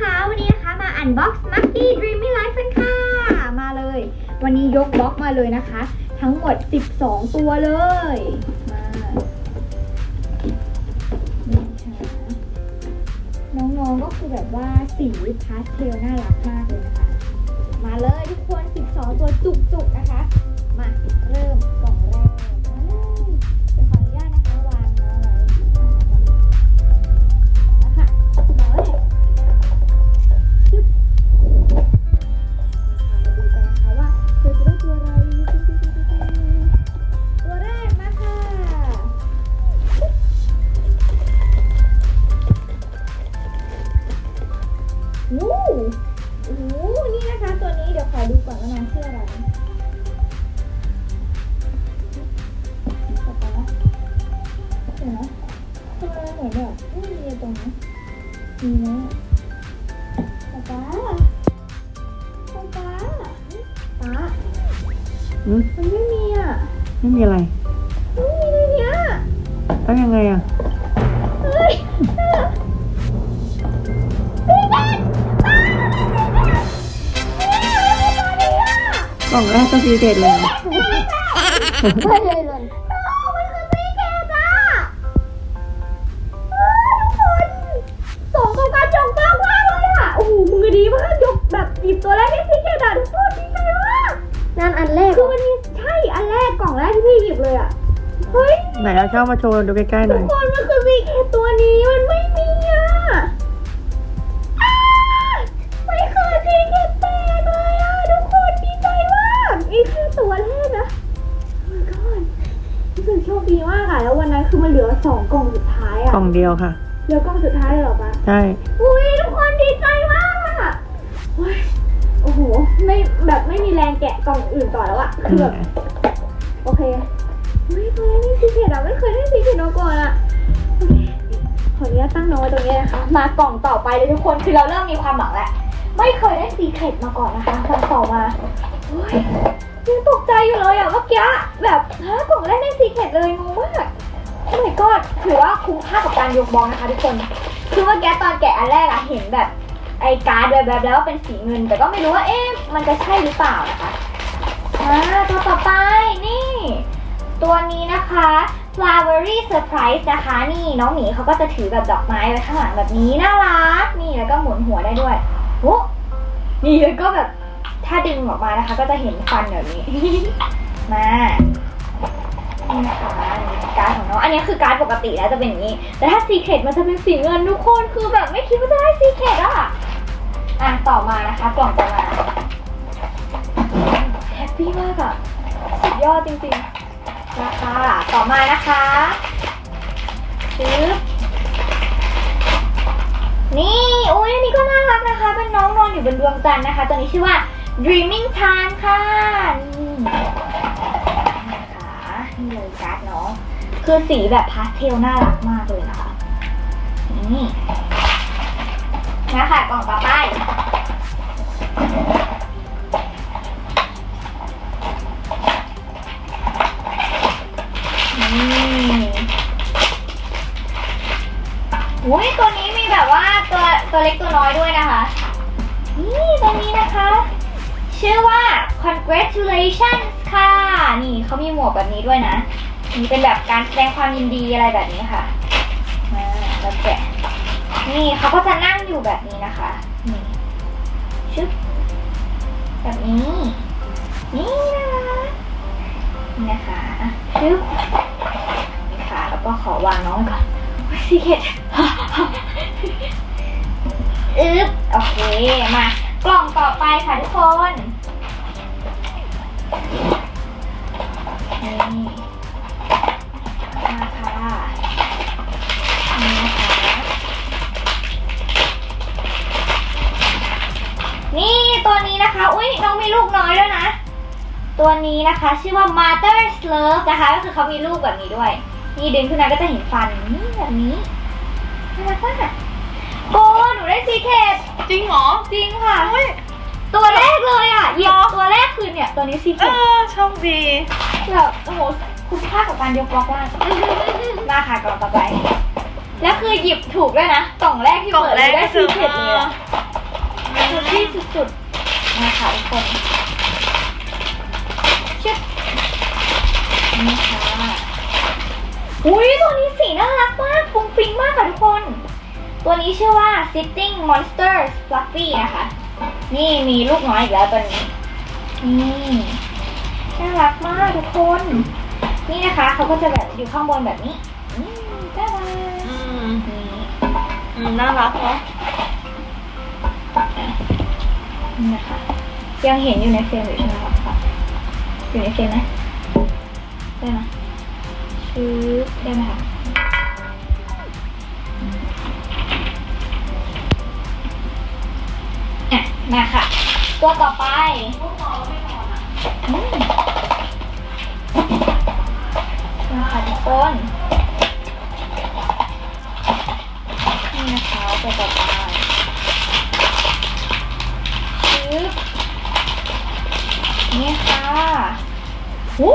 คะ วันนี้นะคะมาอันบ็อกซ์มักกี้ Dreamy Life กันค่ะ มาเลย วันนี้ยกบ็อกมาเลยนะคะ ทั้งหมด 12 ตัวเลย มานี่ค่ะน้องๆก็คือแบบว่าสีพาสเทลน่ารักมากเลยนะคะ มาเลยทุกคน 12 ตัวจุกๆนะคะ มาเริ่ม อืมมันไม่มีอะไม่มีอะไรไม่มีในเนี้ยแล้วยังไงอะเฮ้ยน่ารักซีเกตป๊ามันเป็นซีเกตนี่มันเป็นตัวนี้อะกล่องแรกก็ซีเกตเลย ไม่เลย ล่องแรกที่พี่หยิบเลยอะ เฮ้ย ไหนเอาช่องมาโชว์ดูใกล้ๆหทุน่อกยคนมันคือซีเคตัวนี้มันไม่มีอะอ้าไม่เคยซีเคแตกเลยอะทุกคนดีใจมากนี่แค่ตัวแรกนะโอ้ยก่อนรู้สึกโชคดีมากอะแล้ววันนั้นคือมันเหลือสองกล่องสุดท้ายอะกล่องเดียวค่ะ เหลือกล่องสุดท้ายเลยเหรอปะ ใช่ อุ้ยทุกคนดีใจมากอะโอ้ยโอ้โห ไม่แบบไม่มีแรงแกะกล่องอื่นต่อแล้วอะคือแบบ โอเคเฮ้ยตัวนี้ซีเคดอะไม่เคยได้ซีเคดมาก่อนอะโอเคขออนุญาตตั้งน้องไว้ตรงนี้นะคะ มากล่องต่อไปเลยทุกคนคือเราเริ่มมีความหวังแล้ว ไม่เคยได้ซีเคดมาก่อนนะคะกล่องต่อมาเฮ้ยยังตกใจอยู่เลยอะเมื่อกี้แบบฮะกล่องแรกได้ซีเคดเลยงงมากโอ้ my god ถือว่าคุ้มค่ากับการยกบอลนะคะทุกคน คือเมื่อกี้ตอนแกะอันแรกอะเห็นแบบไอ้การ์ดแบบๆแล้วเป็นสีเงิน แต่ก็ไม่รู้ว่าเอ๊ะมันจะใช่หรือเปล่านะคะอ่าตัวต่อไปนี่ ตัวนี้นะคะ flowery surprise นะคะ นี่น้องหมีเขาก็จะถือแบบดอกไม้ไว้ข้างหลังแบบนี้น่ารัก นี่แล้วก็หมุนหัวได้ด้วยโอ้นี่แล้วก็แบบถ้าดึงออกมานะคะ ก็จะเห็นฟันแบบนี้ มานี่นะคะการ์ดของน้อง อันนี้คือการ์ดปกติแล้วจะเป็นอย่างนี้ แต่ถ้า secret มันจะเป็นสีเงินทุกคนคือแบบไม่คิดว่าจะได้ secret อะ อะต่อมานะคะกล่องต่อมาแฮปปี้มากอะสุดยอดจริงๆ ราคาต่อมานะคะซื้อนี่อุ้ยอันนี้ก็น่ารักนะคะ เป็นน้องนอนอยู่บนดวงจันทร์นะคะ ตัวนี้ชื่อว่า dreaming time ค่ะนี่นะคะนี่เลยการ์ดน้องคือสีแบบพาสเทลน่ารักมากเลยนะคะนี่นะคะกล่องต่อไป นี่ อุ้ยตัวนี้มีแบบว่าตัวตัวเล็กตัวน้อยด้วยนะคะ นี่ตัวนี้นะคะ ชื่อว่า congratulations ค่ะ นี่เขามีหมวกแบบนี้ด้วยนะ นี่เป็นแบบการแสดงความยินดีอะไรแบบนี้ค่ะมาแล้วแกะนี่เขาก็จะนั่งอยู่แบบนี้นะคะ นี่ชึบแบบนี้ นี่นะคะนี่นะคะชึบนี่ค่ะแล้วก็ขอวางน้องก่อน ซีเคทอึ๊บโอเค มากล่องต่อไปค่ะทุกคนนี่มาค่ะนี่นะคะนี่ตัวนี้นะคะ อุ้ยน้องมีลูกน้อยด้วยนะ ตัวนี้นะคะ ชื่อว่า Mother's Love นะคะ ก็คือเขามีลูกแบบนี้ด้วย นี่ดึงขึ้นมาก็จะเห็นฟันนี่แบบนี้น่ารักมากโกหนูได้ซีเคทจริงเหรอจริงค่ะตัวแรกเลยอะหยิบตัวแรกคือเนี่ย ตัวนี้ซีเคเอทอโชคดี แบบโอ้โหคุ้มค่ากับการยกบล็อกมากมาค่ะกล่องต่อไป แล้วคือหยิบถูกด้วยนะกล่องแรกที่กล่องเปิดแรกได้ก็ซีคือเคทเลยอะคือที่สุดๆนะคะทุกคนชึบนี่ค่ะ อุ้ยตัวนี้สีน่ารักมากฟุ้งฟิ้งมากค่ะทุกคน ตัวนี้ชื่อว่า Sitting Monster Fluffy นะคะ นี่มีลูกน้อยอีกแล้วตัวนี้ นี่น่ารักมากทุกคน นี่นะคะเขาก็จะแบบอยู่ข้างบนแบบนี้นี่จ้าอืมนี่อืมน่ารักเนาะนี่นะคะ ยังเห็นอยู่ในเฟรมอยู่ใช่ไหมคะอยู่ในเฟรมไหมได้ไหม ชื้อได้ไหมคะอะมาค่ะ ตัวต่อไปมนะคะทุกคนนี่นะคะตัวต่อไปชื้อนี่ค่ะโอ้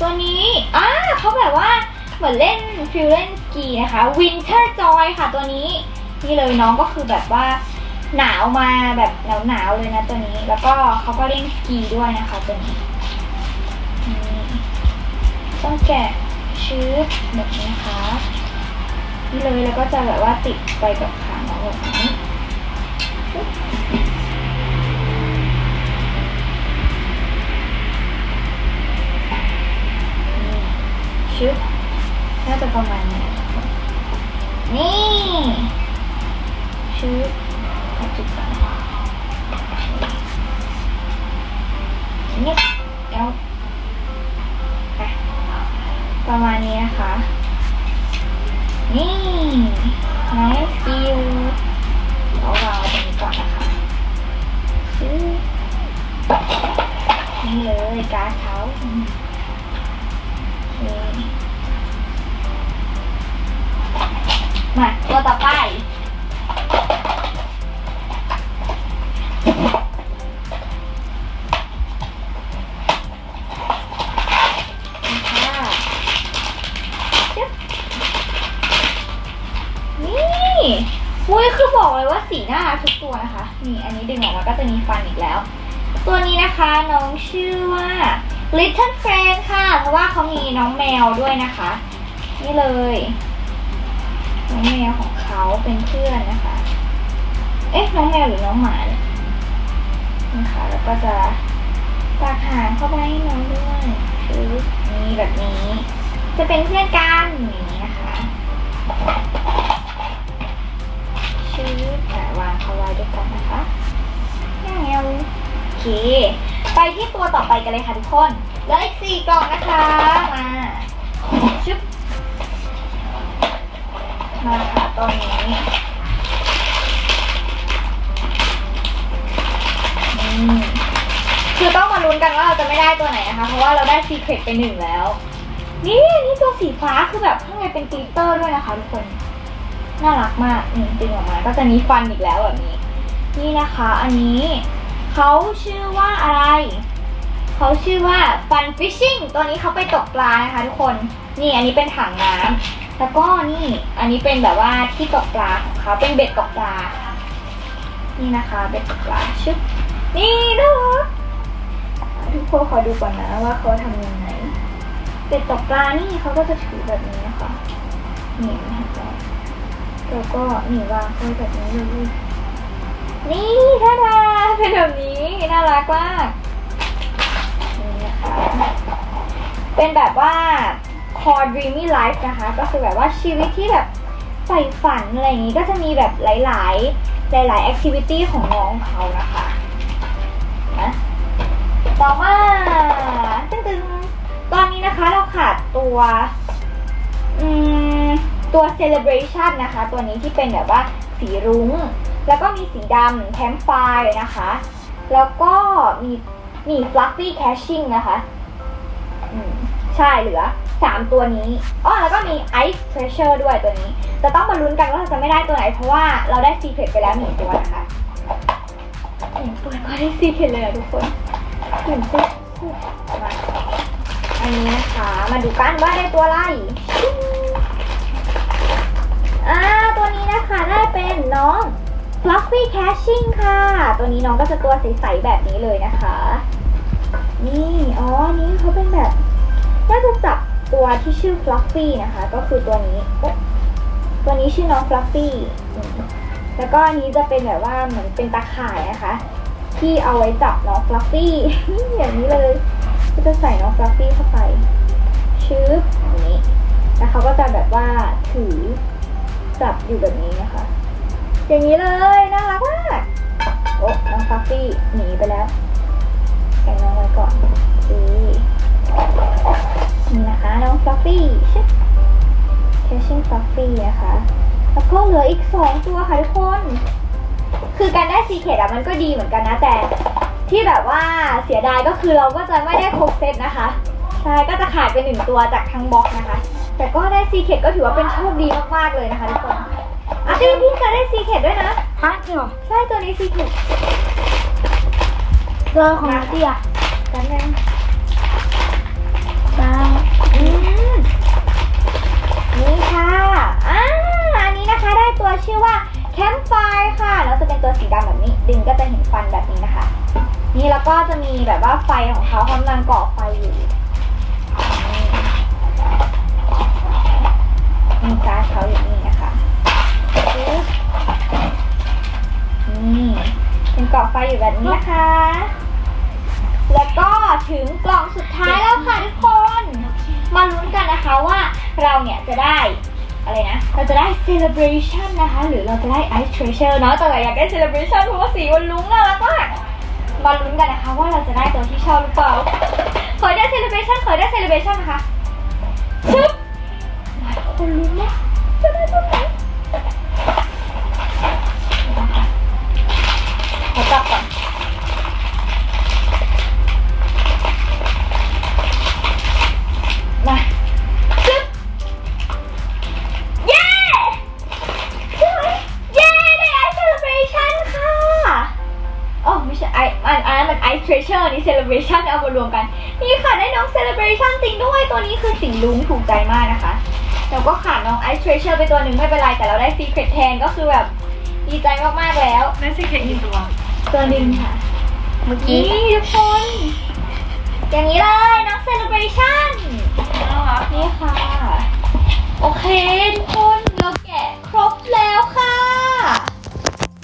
ตัวนี้อ่าเขาแบบว่าเหมือนเล่นฟิลเล่นสกีนะคะ Winter Joy ค่ะตัวนี้ นี่เลยน้องก็คือแบบว่าหนาวมาแบบหนาวหนาวๆเลยนะตัวนี้ แล้วก็เขาก็เล่นสกีด้วยนะคะตัวนี้ต้องแกะชื้อแบบนี้นะคะนี่เลยแล้วก็จะแบบว่าติดไปกับขาน้องแบบนี้ ชึบน่าจะประมาณนี้ นี่ชึบเอาจุดก่อนนี่แล้ว บอกเลยว่าสีน่ารักทุกตัวนะคะ นี่อันนี้ดึงออกมาก็จะมีฟันอีกแล้ว ตัวนี้นะคะน้องชื่อว่า Little Friend ค่ะ เพราะว่าเขามีน้องแมวด้วยนะคะ นี่เลย น้องแมวของเขาเป็นเพื่อนนะคะ เอ๊ะน้องแมวหรือน้องหมาเนี่ยนี่ค่ะแล้วก็จะตากหางเข้าไปให้น้องด้วยคือนี่แบบนี้ จะเป็นเพื่อนกันอย่างนี้นะคะ ด้วยกันนะคะแมวโอเค ไปที่ตัวต่อไปกันเลยค่ะทุกคนเหลืออีกสี่กล่องนะคะ มาชึบมาค่ะตอนนี้คือต้องมาลุ้นกันว่าเราจะไม่ได้ตัวไหนนะคะ เพราะว่าเราได้ซีเครตไปหนึ่งแล้ว นี่นี่ตัวสีฟ้าคือแบบข้างในเป็นกลิตเตอร์ด้วยนะคะทุกคน น่ารักมากนี่ดึงออกมา ก็จะมีฟันอีกแล้วแบบนี้ นี่นะคะอันนี้เขาชื่อว่าอะไร เขาชื่อว่าฟันฟิชชิ่งตัวนี้เขาไปตกปลานะคะทุกคน นี่อันนี้เป็นถังน้ำแล้วก็นี่อันนี้เป็นแบบว่าที่ตกปลาของเขาเป็นเบ็ดตกปลา นี่นะคะเบ็ดตกปลาชึบนี่ดูทุกคนขอดูก่อนนะว่าเขาทำยังไงเป็ดตกปลานี่เขาก็จะถือแบบนี้นะคะนี่นะคะแล้วก็นี่วางไว้แบบนี้เลย นี่ท่าดาเป็นแบบนี้น่ารักมากนี่นะคะเป็นแบบว่า core dreamy life นะคะ ก็คือแบบว่าชีวิตที่แบบใฝ่ฝันอะไรอย่างนี้ก็จะมีแบบหลาย ๆ หลาย ๆ activity ของน้องเขานะคะนะต่อมาตึงๆตอนนี้นะคะเราขาดตัวอืมตัว celebration นะคะ ตัวนี้ที่เป็นแบบว่าสีรุง้ง แล้วก็มีสีดำแคมไฟนะคะ แล้วก็มีมี fluffy caching นะคะใช่เหลือสามตัวนี้อ๋อแล้วก็มี ice treasure ด้วยตัวนี้ จะต้องมาลุ้นกันว่าเราจะไม่ได้ตัวไหน เพราะว่าเราได้ secret ไปแล้วหนึ่งตัวนะคะหนึ่งตัวก็ได้ secret เลยอะทุกคนหนึ่งตัวมาอันนี้นะคะมาดูกันว่าได้ตัวอะไรอ่าตัวนี้นะคะ ชิ่งค่ะ ตัวนี้น้องก็จะตัวใสๆแบบนี้เลยนะคะ นี่ อ๋อนนี้เขาเป็นแบบ น่าจะจับตัวที่ชื่อ Fluffy นะคะ ก็คือตัวนี้ ตัวนี้ชื่อน้อง fluffy แล้วก็อันนี้จะเป็นแบบว่าเหมือนเป็นตาข่ายนะคะ ที่เอาไว้จับน้อง Fluffy อย่างนี้เลย ก็จะใส่น้อง Fluffy เข้าไปชื้ออย่างนี้ แล้วเขาก็จะแบบว่าถือจับอยู่แบบนี้นะคะ อย่างนี้เลย น่ารักมาก โอ้น้อง Fluffy หนีไปแล้วแกะน้องไว้ก่อนโอเคนี่นะคะน้องฟลัฟฟี่ชิปแคชชิ่งฟลัฟฟี่นะคะ แล้วก็เหลืออีกสองตัวค่ะทุกคน คือการได้ซีเคดอะมันก็ดีเหมือนกันนะแต่ที่แบบว่าเสียดายก็คือเราก็จะไม่ได้ครบเซตนะคะ ใช่ก็จะขาดไปหนึ่งตัวจากทั้งบ็อกนะคะ แต่ก็ได้ซีเคดก็ถือว่าเป็นโชคดีมากๆเลยนะคะทุกคน พี่พี่เคยได้ซีเคดด้วยนะ ฮะจริงเหรอใช่ตัวนี้ซีเคดเจอของเตี้ยกันนึงบ้างอืมนี่ค่ะอ่าอันนี้นะคะได้ตัวชื่อว่าแคมไฟค่ะ แล้วจะเป็นตัวสีดำแบบนี้ ดึงก็จะเห็นฟันแบบนี้นะคะ นี่แล้วก็จะมีแบบว่าไฟของเขากำลังก่อไฟอยู่นี่มีการ์ดเขาอย่างนี้ นี่เป็นก่อไฟอยู่แบบนี้นะคะ แล้วก็ถึงกล่องสุดท้ายแล้วค่ะทุกคน มาลุ้นกันนะคะว่าเราเนี่ยจะได้อะไรนะ เราจะได้ celebration นะคะ หรือเราจะได้ ice treasure เนาะแต่เราอยากได้ celebration เพราะว่าสีมันลุ้งน่ารักมากมาลุ้นกันนะคะว่าเราจะได้ตัวที่ชอบหรือเปล่าขอได้ celebration ขอได้ celebration นะคะชึบหลายคนลุ้นว่าจะได้ตัวไหน ขอจับก่อนมาซึบเย้ใช่ไหมเย้ได้ไอซ์เซเลบรชันค่ะโอ้ไม่ใช่ไออันอันนั้นมันไอซ์เทรเชอร์นี่เซเลบรชันเอามารวมกัน นี่ค่ะได้น้องเซเลบรชันจริงด้วยตัวนี้คือสีลุงถูกใจมากนะคะเราก็ขาดน้องไอซ์เทรเชอร์ไปตัวหนึ่งไม่เป็นไร แต่เราได้ซีเครตแทนก็คือแบบดีใจมาก ๆ แล้วได้สิเคกี่ตัว ตัวหนึ่งค่ะ เมื่อนี่กี้ทุกคน อย่างนี้เลยน้องเซเลบรชันน่ารักนี่ค่ะ โอเค ทุกคนเราแกะครบแล้วค่ะ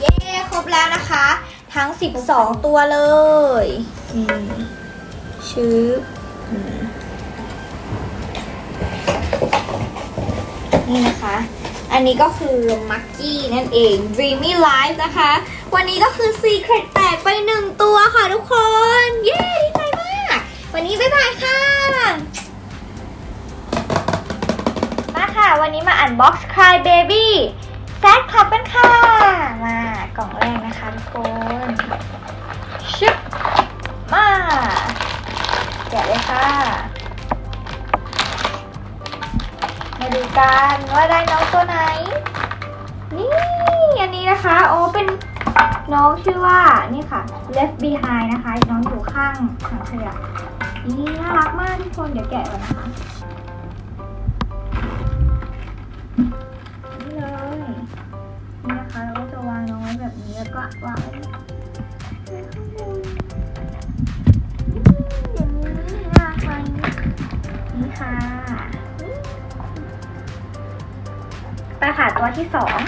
เย้ครบแล้วนะคะ ทั้ง 12 ตัวเลยนี่ชื้ออืมนี่นะคะ อันนี้ก็คือมักกี้นั่นเอง Dreamy Life นะคะ วันนี้ก็คือ Secret แตกไปหนึ่งตัวค่ะทุกคน เย้ดีใจมาก วันนี้บ๊ายบายค่ะ มาค่ะ วันนี้มาอันบ็อกซ์ Cry Baby แซดคลับกันค่ะ มากล่องแรกนะคะทุกคนชึบมาแกะเลยค่ะ มาดูกันว่าได้น้องตัวไหน นี่ อันนี้นะคะ โอ้เป็น น้องชื่อว่านี่ค่ะ left behind นะคะ น้องอยู่ข้างถังขยะนี่น่ารักมากทุกคนเดี๋ยวแกะก่อนนะคะนี่เลยนี่นะคะเราก็จะวางน้องไว้แบบนี้แล้วก็วางไว้ข้างบนอืมอย่างนี้น่ารักไหมนี่ค่ะไปค่ะตัวที่สอง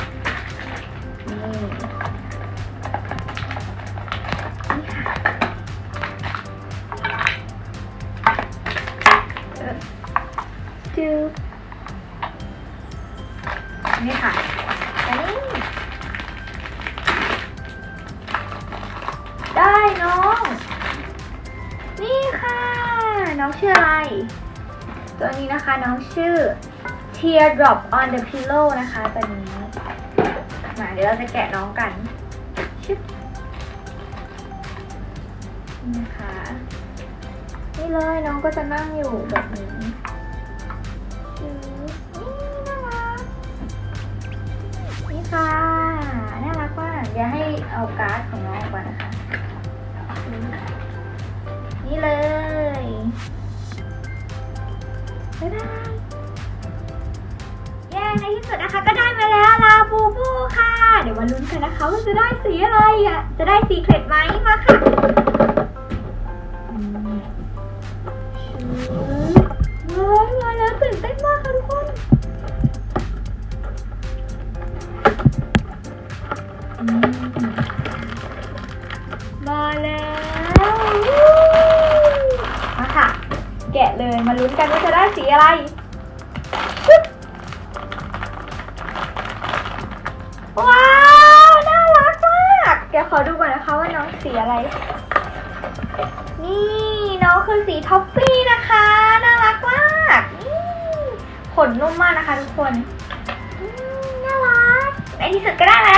นี่ค่ะอันนี้ได้น้อง นี่ค่ะ น้องชื่ออะไร ตัวนี้นะคะน้องชื่อ teardrop on the pillow นะคะตัวนี้ มาเดี๋ยวเราจะแกะน้องกันชึบนี่นะคะ นี่เลยน้องก็จะนั่งอยู่แบบนี้ ค่ะ น่ารักมากเดี๋ยวให้เอาการ์ดของน้องออกมานะคะ นี่เลยบ๊ายบายเย้ในที่สุดนะคะ ก็ได้มาแล้วลาบูบูค่ะ เดี๋ยวมาลุ้นกันนะคะว่าจะได้สีอะไรอะ จะได้สีเคล็ดไหมมาค่ะ มาลุ้นกันว่าจะได้สีอะไรว้าว น่ารักมาก เดี๋ยวขอดูก่อนนะคะว่าน้องสีอะไร นี่น้องคือสีท็อฟฟี่นะคะ น่ารักมากขนนุ่มมากนะคะทุกคน น่ารักในที่สุดก็ได้แล้ว